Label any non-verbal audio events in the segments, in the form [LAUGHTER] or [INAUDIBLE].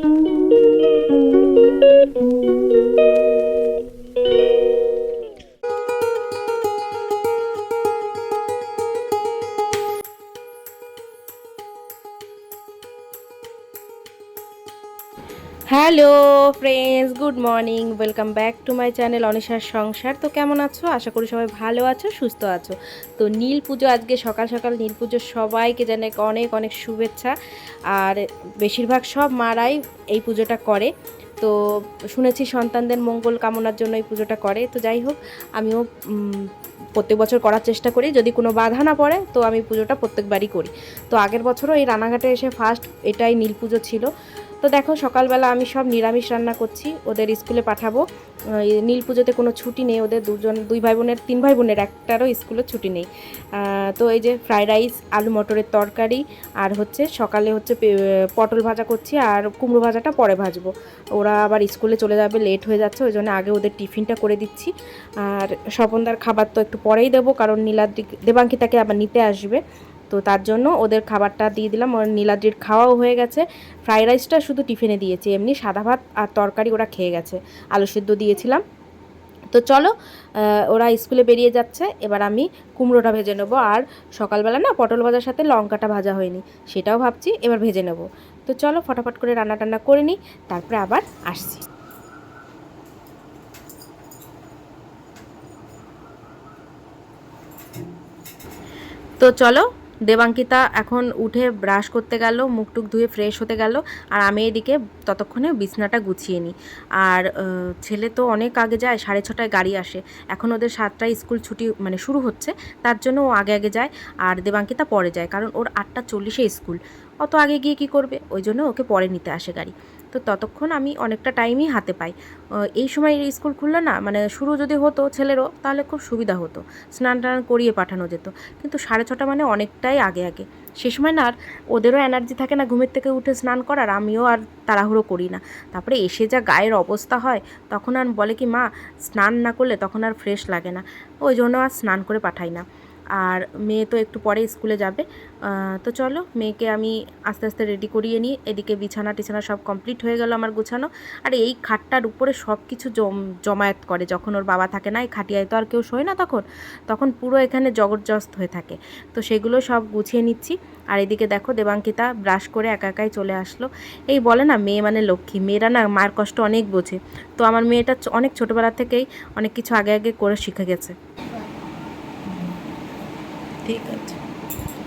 Thank you. Friends good morning welcome back to my channel অনিশার সংসার তো কেমন আছো? আশা করি সবাই ভালো আছো, সুস্থ আছো। তো নীল পুজো আজকে সকাল সকাল নীল পুজো সবাইকে জানে অনেক অনেক শুভেচ্ছা। আর বেশিরভাগ সব মারাই এই পুজোটা করে। তো শুনেছি সন্তানদের মঙ্গল কামনার জন্য এই পুজোটা করে। তো যাই হোক, আমিও প্রত্যেক বছর করার চেষ্টা করি। যদি কোনো বাধা না পড়ে, তো আমি পুজোটা প্রত্যেকবারই করি। তো আগের বছরও এই রানাঘাটে এসে ফার্স্ট এটাই নীল পুজো ছিল। তো দেখো, সকালবেলা আমি সব নিরামিষ রান্না করছি, ওদের স্কুলে পাঠাবো। নীল পুজোতে কোনো ছুটি নেই, ওদের দুজন, দুই ভাই বোনের, তিন ভাই বোনের একটারও স্কুলে ছুটি নেই। তো এই যে ফ্রাইড রাইস, আলু মটরের তরকারি, আর হচ্ছে সকালে হচ্ছে পটল ভাজা করছি, আর কুমড়ো ভাজাটা পরে ভাজবো। ওরা আবার স্কুলে চলে যাবে, লেট হয়ে যাচ্ছে, ওই জন্য আগে ওদের টিফিনটা করে দিচ্ছি। আর স্বপনদার খাবার তো একটু পরেই দেবো, কারণ নীলাদ্রি, দেবাঙ্কিতাকে আবার নিতে আসবে। তো তার জন্য ওদের খাবারটা দিয়ে দিলাম। ওর নীলাদ্রির খাওয়াও হয়ে গেছে। ফ্রাইড রাইসটা শুধু টিফিনে দিয়েছি, এমনি সাদা ভাত আর তরকারি ওরা খেয়ে গেছে। আলু সিদ্ধ দিয়েছিলাম। তো চলো ওরা স্কুলে বেরিয়ে যাচ্ছে। এবার আমি কুমড়োটা ভেজে নেব। আর সকালবেলা না পটল ভাজার সাথে লঙ্কাটা ভাজা হয়নি, সেটাও ভাবছি, এবার ভেজে নেব। তো চলো, ফটাফট করে রান্না টান্না করে নিই, তারপরে আবার আসছি। তো চলো দেবাঙ্কিতা এখন উঠে ব্রাশ করতে গেল মুখ টুক ধুয়ে ফ্রেশ হতে গেল, আর আমি এদিকে ততক্ষণে বিছনাটা গুছিয়ে নিই। আর ছেলে তো অনেক আগে যায়, সাড়ে ছটায় গাড়ি আসে। এখন ওদের সাতটায় স্কুল ছুটি মানে শুরু হচ্ছে, তার জন্য ও আগে আগে যায়, আর দেবাঙ্কিতা পরে যায়, কারণ ওর আটটা চল্লিশে স্কুল। অত আগে গিয়ে কি করবে? ওই জন্য ওকে পরে নিতে আসে গাড়ি। তো ততক্ষণ আমি অনেকটা টাইমই হাতে পাই। এই সময় স্কুল খুললে না মানে শুরু যদি হতো ছেলেরও, তাহলে খুব সুবিধা হতো। স্নান টান করিয়ে পাঠানো যেত। কিন্তু সাড়ে ছটা মানে অনেকটাই আগে আগে। সে সময় না আর ওদেরও এনার্জি থাকে না ঘুমের থেকে উঠে স্নান করার, আমিও আর তাড়াহুড়ো করি না। তারপরে এসে যা গায়ের অবস্থা হয়, তখন আর বলে কি, মা, স্নান না করলে তখন আর ফ্রেশ লাগে না। ওই জন্য আর স্নান করে পাঠাই না। আর মেয়ে তো একটু পরে স্কুলে যাবে। তো চলো, মেয়েকে আমি আস্তে আস্তে রেডি করিয়ে নিই। এদিকে বিছানা টিছানা সব কমপ্লিট হয়ে গেল আমার গুছানো। আর এই খাটটার উপরে সব কিছু জম, জমায়েত করে। যখন ওর বাবা থাকে না, এই খাটিয়ায় তো আর কেউ শোয় না তখন। তখন পুরো এখানে জগৎজস্ত হয়ে থাকে। তো সেগুলো সব গুছিয়ে নিচ্ছি। আর এদিকে দেখো, দেবাঙ্কিতা ব্রাশ করে একা একাই চলে আসলো। এই বলে না, মেয়ে মানে লক্ষ্মী। মেয়েরা না মার কষ্ট অনেক বোঝে। তো আমার মেয়েটা অনেক ছোটোবেলা থেকেই অনেক কিছু আগে আগে করে শিখে গেছে। ঠিক আছে।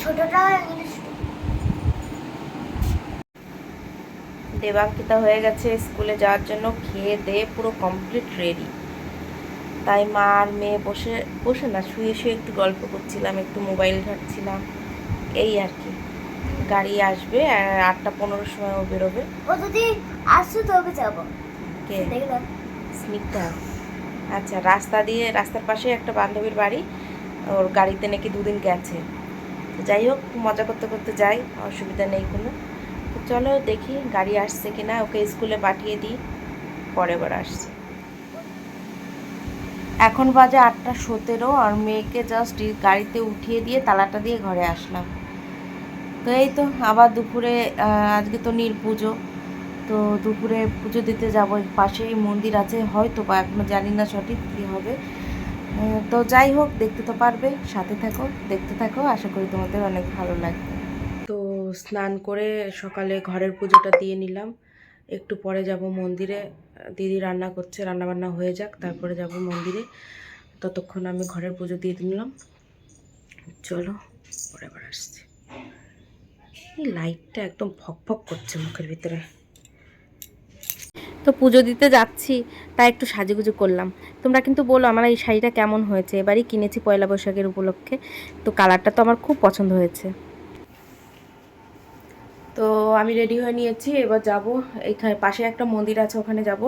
ছোটটা দেবাঙ্কিতা হয়ে গেছে স্কুলে যাওয়ার জন্য খেয়ে দিয়ে পুরো কমপ্লিট রেডি তাই মা আর মেয়ে বসে বসে না শুয়ে শুয়ে একটু গল্প করছিলাম একটু মোবাইল ঘাটছিলাম। এই আর কি। গাড়ি আসবে আর আটটা পনেরোর সময় ও বেরোবে। ও যদি আসছে তবে যাব। কে? দেখলাম। স্নিগ্ধা। আচ্ছা রাস্তা দিয়ে রাস্তার পাশে একটা বান্ধবীর বাড়ি। ওর গাড়িতে নাকি দুদিন গেছে। তো যাই হোক, মজা করতে করতে যাই, অসুবিধা নেই কোনো। তো চলো দেখি গাড়ি আসছে কিনা, ওকে স্কুলে পাঠিয়ে দিই, পরে বার আসছে। এখন বাজে আটটা সতেরো আর মেয়েকে জাস্ট গাড়িতে উঠিয়ে দিয়ে তালাটা দিয়ে ঘরে আসলাম। তো এই তো, আবার দুপুরে আজকে তো নীল পুজো। তো দুপুরে পুজো দিতে যাব, পাশেই মন্দির আছে হয়তো বা এখনও জানি না সঠিক কী হবে। তো যাই হোক, দেখতে তো পারবে, সাথে থাকো, দেখতে থাকো, আশা করি তোমাদের অনেক ভালো লাগবে। তো স্নান করে সকালে ঘরের পুজোটা দিয়ে নিলাম। একটু পরে যাব মন্দিরে, দিদি রান্না করছে রান্না বান্না হয়ে যাক, তারপরে যাব মন্দিরে। ততক্ষণ আমি ঘরের পুজো দিয়ে নিলাম চলো, পরে আবার আসছি। লাইটটা একদম ফক ফক করছে মুখের ভিতরে। তো পুজো দিতে যাচ্ছি, তাই একটু সাজুগুজু করলাম। তোমরা কিন্তু বলো আমার এই শাড়িটা কেমন হয়েছে? এবারই কিনেছি পয়লা বৈশাখের উপলক্ষে। তো কালারটা তো আমার খুব পছন্দ হয়েছে। তো আমি রেডি হয়ে নিয়েছি, এবার যাব। এইখানে পাশে একটা মন্দির আছে, ওখানে যাব।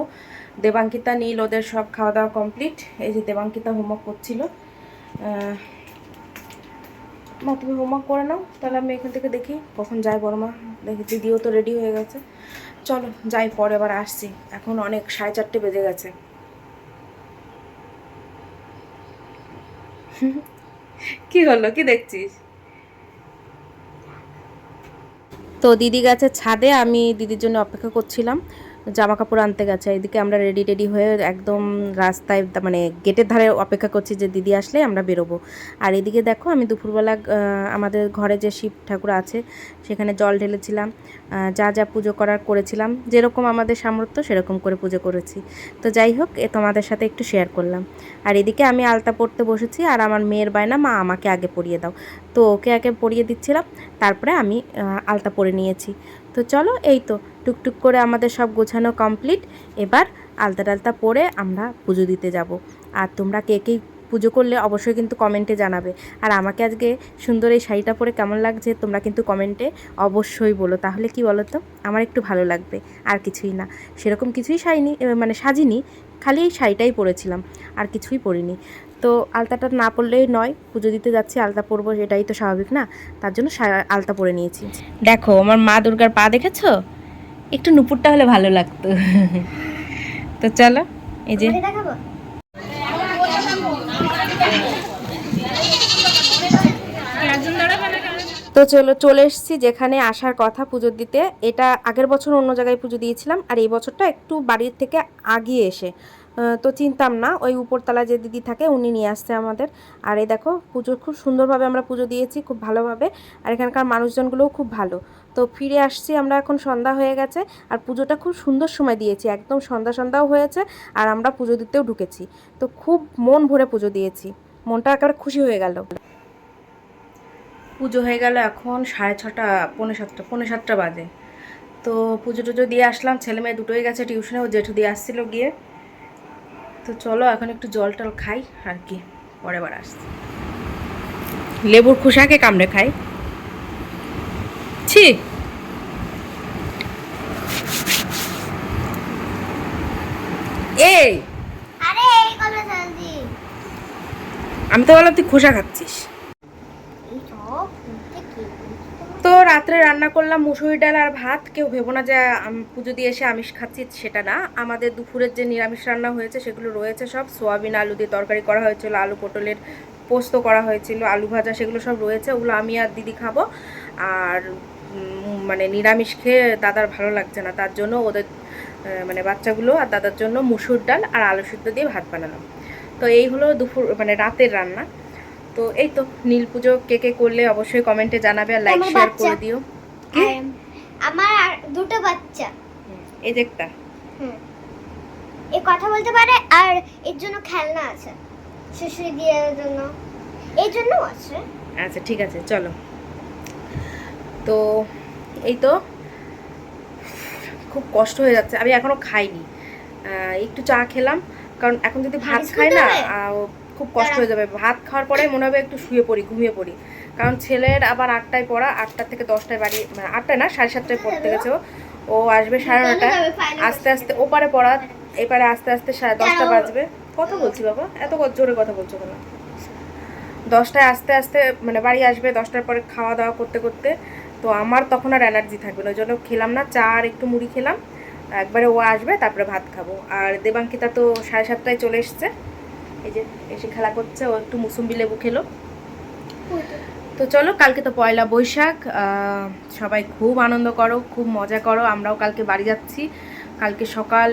দেবাঙ্কিতা, নীল, ওদের সব খাওয়া দাওয়া কমপ্লিট। এই যে দেবাঙ্কিতা হোমওয়ার্ক করছিল। মা, তুমি হোমওয়ার্ক করে নাও, তাহলে আমি এখান থেকে দেখি কখন যাই বড় মা। দেখি, দিদিও তো রেডি হয়ে গেছে। চলো, যাই, পরে আবার আসছি। এখন অনেক, সাড়ে চারটে বেজে গেছে। [LAUGHS] কি হলো? কি দেখছিস? তো দিদি গেছে ছাদে, আমি দিদির জন্য অপেক্ষা করছিলাম। জামা কাপড় আনতে গেছে। এদিকে আমরা রেডি টেডি হয়ে একদম রাস্তায় মানে গেটের ধারে অপেক্ষা করছি যে দিদি আসলে আমরা বেরোবো। আর এদিকে দেখো আমি দুপুরবেলা আমাদের ঘরে যে শিব ঠাকুর আছে, সেখানে জল ঢেলেছিলাম। যা যা পুজো করার করেছিলাম। যেরকম আমাদের সামর্থ্য, সেরকম করে পুজো করেছি। তো যাই হোক, এ তোমাদের সাথে একটু শেয়ার করলাম। আর এদিকে আমি আলতা পড়তে বসেছি, আর আমার মেয়ের বায়না, মা আমাকে আগে পরিয়ে দাও। তো ওকে আগে পরিয়ে দিচ্ছিলাম, তারপরে আমি আলতা পরে নিয়েছি। তো চলো, এই তো। টুকটুক করে আমাদের সব গোছানো কমপ্লিট এবার আলতা টালতা পরে আমরা পুজো দিতে যাব। আর তোমরা কে কে পুজো করলে অবশ্যই কিন্তু কমেন্টে জানাবে। আর আমাকে আজকে সুন্দর এই শাড়িটা পরে কেমন লাগছে তোমরা কিন্তু কমেন্টে অবশ্যই বলো। তাহলে কি বলো তো আমার একটু ভালো লাগবে। আর কিছুই না। সেরকম কিছুই এ, মানে সাজিনি খালি এই শাড়িটাই পরেছিলাম। আর কিছুই পরিনি। তো আলতাটা না পরলেই নয় পুজো দিতে যাচ্ছি আলতা পরবো সেটাই তো স্বাভাবিক না? তার জন্য আলতা পরে নিয়েছি। দেখো আমার মা দুর্গার পা দেখেছ? একটু নুপুরটা হলে ভালো লাগতো। তো চলো, এই যে। তো চলো, চলে এসেছি যেখানে আসার কথা পুজো দিতে। এটা আগের বছর অন্য জায়গায় পুজো দিয়েছিলাম, আর এই বছরটা একটু বাড়ির থেকে আগিয়ে এসে। তো চিনতাম না, ওই উপরতলা যে দিদি থাকে উনি নিয়ে আসছে আমাদের। আর এই দেখো পুজো খুব সুন্দরভাবে আমরা পুজো দিয়েছি খুব ভালোভাবে, আর এখানকার মানুষজনগুলোও খুব ভালো। তো ফিরে আসছি আমরা, এখন সন্ধ্যা হয়ে গেছে, আর পুজোটা খুব সুন্দর সময় দিয়েছি, একদম সন্ধ্যা সন্ধ্যাও হয়েছে, আর আমরা পুজো দিতেও ঢুকেছি। তো খুব মন ভরে পুজো দিয়েছি, মনটা একেবারে খুশি হয়ে গেল। পুজো হয়ে গেল এখন সাড়ে ছটা, পৌনে সাতটা পৌনে সাতটা বাজে। তো পুজো টুজো দিয়ে আসলাম ছেলে মেয়ে দুটোই গেছে, টিউশনে ও জেঠু দিয়ে আসছিল গিয়ে। তো চলো এখন একটু জল টল খাই আর কি পরে বার আসছি। লেবুর খোসাকে কামড়ে খাই ছি! এই! আমি তো বললাম তুই খোসা খাচ্ছিস এই সব শুনতে কি তো রাত্রে রান্না করলাম মুসুরি ডাল আর ভাত। কেউ ভেবো না যে পুজো দিয়ে এসে আমিষ খাচ্ছি, সেটা না। আমাদের দুপুরের যে নিরামিষ রান্না হয়েছে, সেগুলো রয়েছে সব। সোয়াবিন আলু দিয়ে তরকারি করা হয়েছিল, আলু পটলের পোস্ত করা হয়েছিল, আলু ভাজা, সেগুলো সব রয়েছে। ওগুলো আমি আর দিদি খাব। আর মানে নিরামিষ খেয়ে দাদার ভালো লাগছে না। তার জন্য ওদের মানে বাচ্চাগুলো আর দাদার জন্য মুসুর ডাল আর আলু সিদ্ধ দিয়ে ভাত বানালাম। তো এই হলো দুপুর মানে রাতের রান্না। তো এই তো নীল পুজো কে কে করলে অবশ্যই কমেন্টে জানাবে আর লাইক শেয়ার করে দিও। আমার দুটো বাচ্চা। এই হুম। এ কথা বলতে পারে আর এর জন্য খেলনা আছে। শিশুই দিয়ে জন্য। এই জন্য আছে। আচ্ছা ঠিক আছে চলো। তো এই তো খুব কষ্ট হয়ে যাচ্ছে। আমি এখনও খাইনি। একটু চা খেলাম। কারণ এখন যদি ভাত খাই না খুব কষ্ট হয়ে যাবে। ভাত খাওয়ার পরে মনে হবে একটু শুয়ে পড়ি, ঘুমিয়ে পড়ি। কারণ ছেলের আবার আটটায় পড়া, আটটা থেকে দশটায় বাড়ি মানে আটটায় না, সাড়ে সাতটায় পড়তে গেছে ও। আসবে সাড়ে নটায় আস্তে আস্তে ওপারে পড়া, এপারে আস্তে আস্তে সাড়ে দশটা বাজবে। কথা বলছি বাবা, এত জোরে কথা বলছো কেন? দশটায় আস্তে আস্তে মানে বাড়ি আসবে, দশটার পরে খাওয়া দাওয়া করতে করতে। তো আমার তখন আর এনার্জি থাকবে না, ওই জন্য খেলাম না, চা আর একটু মুড়ি খেলাম। একবারে ও আসবে, তারপরে ভাত খাব। আর দেবাঙ্কিতা তো সাড়ে সাতটায় চলে এসছে। এই যে এসে খেলা করছে ও একটু মুসুম্বি লেবু খেলো। তো চলো কালকে তো পয়লা বৈশাখ সবাই খুব আনন্দ করো খুব মজা করো আমরাও কালকে বাড়ি যাচ্ছি। কালকে সকাল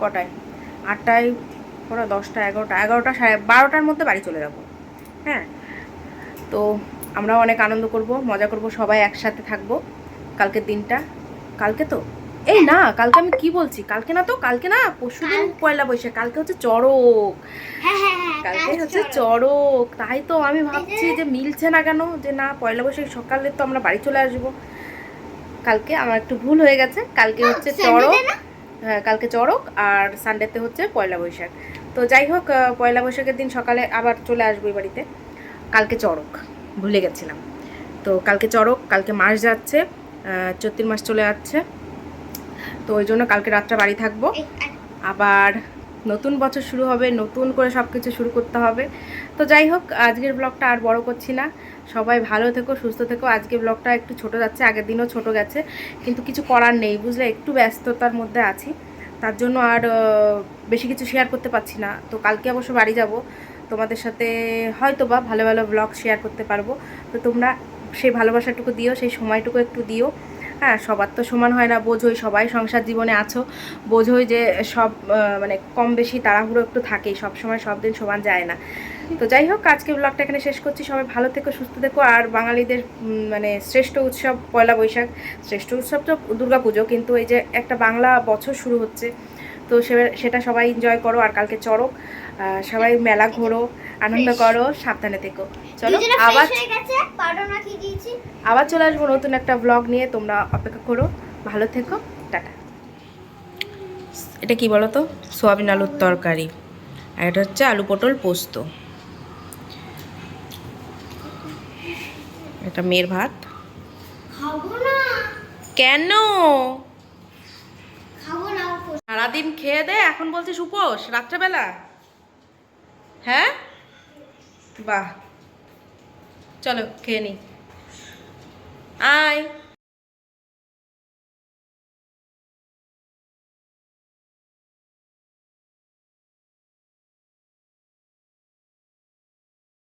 কটায়? আটটায় ওরা দশটা এগারোটা এগারোটা সাড়ে বারোটার মধ্যে বাড়ি চলে যাব। হ্যাঁ? তো আমরাও অনেক আনন্দ করব মজা করব সবাই একসাথে থাকব। কালকের দিনটা কালকে তো? এই না কালকে আমি কি বলছি? কালকে না তো কালকে না পরশু দিন পয়লা বৈশাখ কালকে হচ্ছে চড়ক। হ্যাঁ হ্যাঁ হ্যাঁ কালকে হচ্ছে চড়ক। তাই তো আমি ভাবছি যে মিলছে না কেন যে না পয়লা বৈশাখ সকালে তো আমরা বাড়ি চলে আসব। কালকে আমার একটু ভুল হয়ে গেছে। কালকে হচ্ছে চড়ক। হ্যাঁ কালকে চড়ক আর সানডেতে হচ্ছে পয়লা বৈশাখ। তো যাই হোক পয়লা বৈশাখের দিন সকালে আবার চলে আসব বাড়িতে। কালকে চড়ক ভুলে গেছিলাম। তো কালকে চড়ক কালকে মাস যাচ্ছে চৈত্র মাস চলে যাচ্ছে তো ওই জন্য কালকে রাতটা বাড়ি থাকব। আবার নতুন বছর শুরু হবে নতুন করে সব কিছু শুরু করতে হবে। তো যাই হোক আজকের ব্লগটা আর বড় করছি না। সবাই ভালো থেকো সুস্থ থেকো। আজকে ব্লগটা একটু ছোট যাচ্ছে আগের দিনও ছোট গেছে। কিন্তু কিছু করার নেই বুঝলে? একটু ব্যস্ততার মধ্যে আছি। তার জন্য আর বেশি কিছু শেয়ার করতে পারছি না। তো কালকে অবশ্য বাড়ি যাব। তোমাদের সাথে হয়তো বা ভালো ভালো ব্লগ শেয়ার করতে পারব। তো তোমরা সেই ভালোবাসাটুকু দিও সেই সময়টুকু একটু দিও। হ্যাঁ সবার তো সমান হয় না। বোঝোই, সবাই সংসার জীবনে আছো। বোঝোই যে সব মানে কম বেশি তাড়াহুড়ো একটু থাকেই, সব সময় সব দিন সমান যায় না। তো যাই হোক, আজকে ব্লগটা এখানে শেষ করছি। সবাই ভালো থেকো, সুস্থ থেকো। আর বাঙালিদের মানে শ্রেষ্ঠ উৎসব পয়লা বৈশাখ। শ্রেষ্ঠ উৎসব তো দুর্গাপুজো, কিন্তু এই যে একটা বাংলা বছর শুরু হচ্ছে, তো সেটা সবাই এনজয় করো। আর কালকে চড়ক সবাই মেলা ঘোরো। আনন্দ করো সাবধানে থেকো। চলো আবার আবার চলে আসব নতুন একটা ব্লগ নিয়ে তোমরা অপেক্ষা করো। ভালো থেকো টাটা। এটা কি বলো তো সোয়াবিন আলুর তরকারি। আর এটা হচ্ছে আলু পটল পোস্ত। এটা মেয়ের ভাত। কেন। সারাদিন খেয়ে দে এখন বলছিস উপোস রাত্রেবেলা। হ্যাঁ? বাহ চলো খেয়ে নি আয়